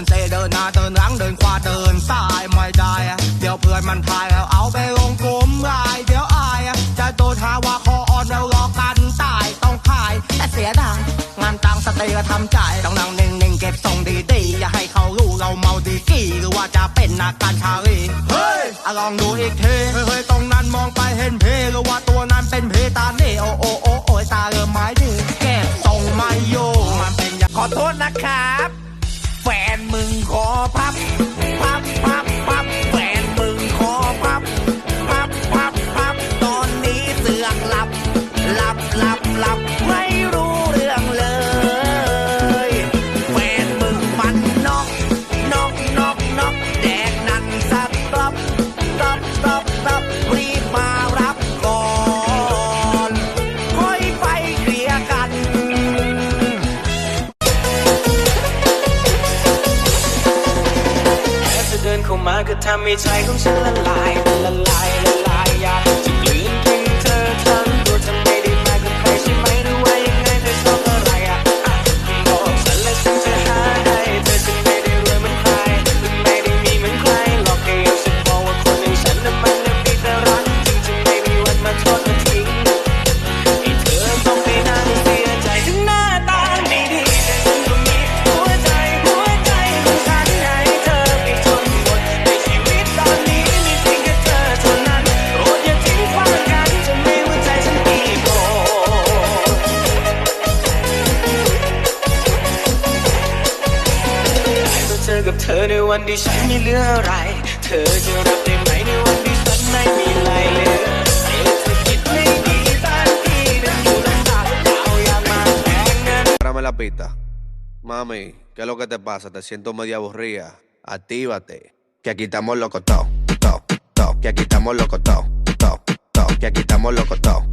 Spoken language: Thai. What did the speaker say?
นเซเดินหน้าเดินหลังเดินขวาเดินซ้ายไม่ได้ เดี๋ยวเพื่อนมันพายแล้วเอาไปลงกลมรายเดี๋ยวอาย จะโดนหาว่าคออ่อนแล้วรอกันตายต้องขายแต่เสียดายงานตังสเตย์ทำใจต้องนั่งนิ่งๆเก็บทรงดีๆอย่าให้เขารู้เราเมาดีกี่หรือว่าจะเป็นนักการชาลีเฮ้ยลองดูอีกทีเฮ้ยตรงนั้นมองไปเห็นเพหรือว่าตัวนั้นเป็นเพตาเน่โอโอโอโอตาเริ่มไม้ดื้แก็บทรงไม่โยมันเป็นอย่างขอโทษนะคะ ก็ทำให้ใจของฉันละลายละลายละลายอยาก la pista. Mami, ¿qué es lo que te pasa? Te siento media aburrida. Actívate. Que aquí estamos locos todos, todos. Que aquí estamos locos todos, todos. Que aquí estamos locos todos.